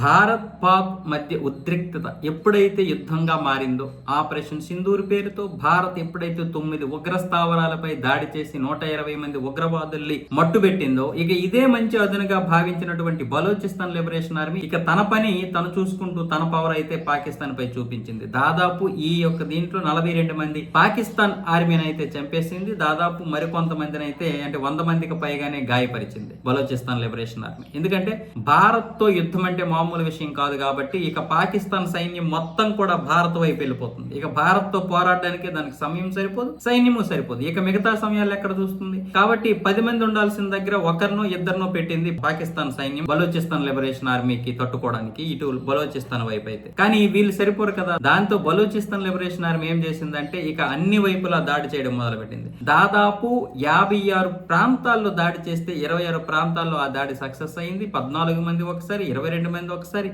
భారత్ పాక్ మధ్య ఉద్రిక్తత ఎప్పుడైతే యుద్ధంగా మారిందో ఆపరేషన్ సింధూర్ పేరుతో భారత్ ఎప్పుడైతే తొమ్మిది ఉగ్ర స్థావరాలపై దాడి చేసి నూట ఇరవై మంది ఉగ్రవాదుల్ని మట్టుబెట్టిందో ఇక ఇదే మంచి అదునుగా భావించినటువంటి బలోచిస్తాన్ లిబరేషన్ ఆర్మీ ఇక తన పని తను చూసుకుంటూ తన పవర్ అయితే పాకిస్తాన్ పై చూపించింది. దాదాపు ఈ యొక్క దీంట్లో నలభై రెండు మంది పాకిస్తాన్ ఆర్మీని అయితే చంపేసింది. దాదాపు మరికొంతమందిని అయితే అంటే వంద మందికి పైగానే గాయపరిచింది బలోచిస్తాన్ లిబరేషన్ ఆర్మీ. ఎందుకంటే భారత్తో యుద్ధం అంటే మామూలు విషయం కాదు కాబట్టి ఇక పాకిస్తాన్ సైన్యం మొత్తం కూడా భారత్ వైపు వెళ్ళిపోతుంది. ఇక భారత్తో పోరాడడానికి దానికి సమయం సరిపోదు సైన్యము సరిపోదు. ఇక మిగతా సమయాలు ఎక్కడ చూస్తుంది? కాబట్టి పది మంది ఉండాల్సిన దగ్గర ఒకరినో ఇద్దరినో పెట్టింది పాకిస్తాన్ సైన్యం. బలోచిస్తాన్ లిబరేషన్ ఆర్మీకి తట్టుకోవడానికి ఇటు బలోచిస్తాన్ వైపు అయితే. కానీ వీళ్ళు సరిపోరు కదా. దాంతో బలోచిస్తాన్ లిబరేషన్ ఆర్మీ ఏం చేసిందంటే ఇక అన్ని వైపులా దాడి చేయడం మొదలుపెట్టింది. దాదాపు యాభై ఆరు ప్రాంతాల్లో దాడి చేస్తే ఇరవై ఆరు ప్రాంతాల్లో ఆ దాడి సక్సెస్ అయింది. పద్నాలుగు మంది ఒకసారి ఇరవై రెండు మంది ఒకసారి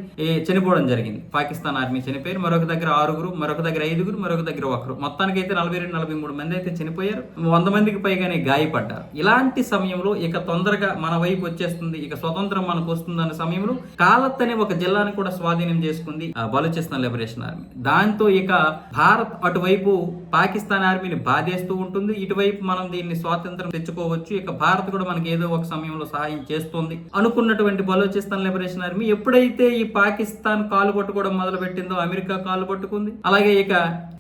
చనిపోవడం జరిగింది. పాకిస్తాన్ ఆర్మీ చనిపోయారు. మరొక దగ్గర ఆరుగురు మరొక దగ్గర ఐదుగురు మరొక దగ్గర ఒకరు. మొత్తానికి అయితే నలభై రెండు నలభై మూడు మంది అయితే చనిపోయారు. వంద మందికి పైగానే గాయపడ్డారు. ఇలాంటి సమయంలో ఇక తొందరగా మన వైపు వచ్చేస్తుంది ఇక స్వతంత్రం మనకు వస్తుంది అనే సమయంలో కాలత్ అనే ఒక జిల్లాని కూడా స్వాధీనం చేసుకుంది ఆ, బలూచిస్తాన్ లిబరేషన్ ఆర్మీ. దాంతో ఇక భారత్ అటువైపు పాకిస్తాన్ ఆర్మీని బాధేస్తూ ఉంటుంది. ఇటువైపు మనం దీన్ని స్వాతంత్రం తెచ్చుకోవచ్చు. ఇక భారత్ కూడా మనకి ఏదో ఒక సమయంలో సహాయం చేస్తుంది. అనుకున్నటువంటి బలోచిస్తాన్ లిబరేషన్ ఆర్మీ ఎప్పుడైతే ఈ పాకిస్తాన్ కాలు పట్టుకోవడం మొదలు పెట్టిందో అమెరికా కాలు పట్టుకుంది. అలాగే ఇక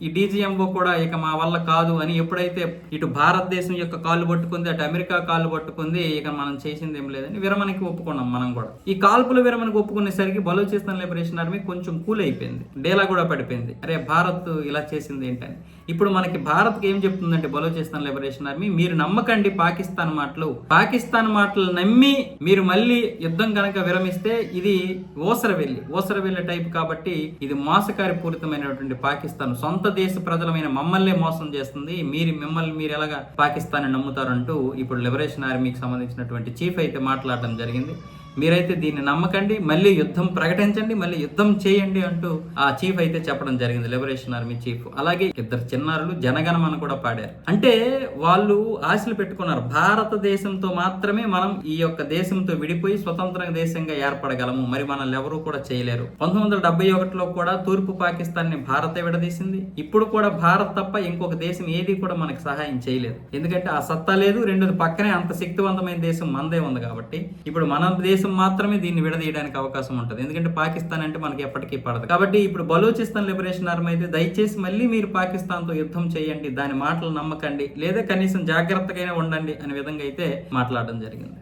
ఈ డీజీఎంఓ కూడా ఇక మా వల్ల కాదు అని ఎప్పుడైతే ఇటు భారతదేశం యొక్క కాలు పట్టుకుంది అటు అమెరికా కాలు పట్టుకుంది ఇక మనం చేసింది ఏం లేదని విరమణకి ఒప్పుకున్నాం మనం కూడా. ఈ కాల్పుల విరమణకు ఒప్పుకునేసరికి బలూచిస్తాన్ లిబరేషన్ ఆర్మీ కొంచెం కూల్ అయిపోయింది డేలా కూడా పడిపోయింది. అరే భారత్ ఇలా చేసింది ఏంటని. ఇప్పుడు మనకి భారత్ ఏం చెప్తుందంటే బలూచిస్తాన్ లిబరేషన్ ఆర్మీ మీరు నమ్మకండి పాకిస్తాన్ మాటలు. పాకిస్తాన్ మాటలు నమ్మి మీరు మళ్ళీ యుద్ధం కనుక విరమిస్తే ఇది ఓసరవెల్లి. ఓసరవెల్లి టైప్ కాబట్టి ఇది మోసకారి పూరితమైనటువంటి పాకిస్తాన్. సొంత దేశ ప్రజలమైన మమ్మల్నే మోసం చేస్తుంది. మీరు మిమ్మల్ని మీరు ఎలాగా పాకిస్తాన్ నమ్ముతారంటూ ఇప్పుడు లిబరేషన్ ఆర్మీకి సంబంధించినటువంటి చీఫ్ అయితే మాట్లాడడం జరిగింది. మీరైతే దీన్ని నమ్మకండి మళ్ళీ యుద్ధం ప్రకటించండి మళ్ళీ యుద్ధం చేయండి అంటూ ఆ చీఫ్ అయితే చెప్పడం జరిగింది. లిబరేషన్ ఆర్మీ చీఫ్ అలాగే ఇద్దరు చిన్నారులు జనగణమన కూడా పాడారు. అంటే వాళ్ళు ఆశలు పెట్టుకున్నారు. భారతదేశంతో మాత్రమే మనం ఈ యొక్క దేశంతో విడిపోయి స్వతంత్ర దేశంగా ఏర్పడగలము. మరి మనల్ని ఎవరూ కూడా చేయలేరు. పంతొమ్మిది వందల డెబ్బై ఒకటిలో కూడా తూర్పు పాకిస్తాన్ని భారతే విడదీసింది. ఇప్పుడు కూడా భారత్ తప్ప ఇంకొక దేశం ఏది కూడా మనకి సహాయం చేయలేదు. ఎందుకంటే ఆ సత్తా లేదు రెండోది పక్కనే అంత శక్తివంతమైన దేశం మనదే ఉంది కాబట్టి. ఇప్పుడు మన దేశం మాత్రమే దీన్ని విడదీయడానికి అవకాశం ఉంటుంది. ఎందుకంటే పాకిస్తాన్ అంటే మనకి ఎప్పటికీ పడదు. కాబట్టి ఇప్పుడు బలూచిస్తాన్ లిబరేషన్ ఆర్మీ అయితే దయచేసి మళ్ళీ మీరు పాకిస్తాన్తో యుద్ధం చేయండి. దాని మాటలు నమ్మకండి. లేదా కనీసం జాగ్రత్తగానే ఉండండి అనే విధంగా అయితే మాట్లాడడం జరిగింది.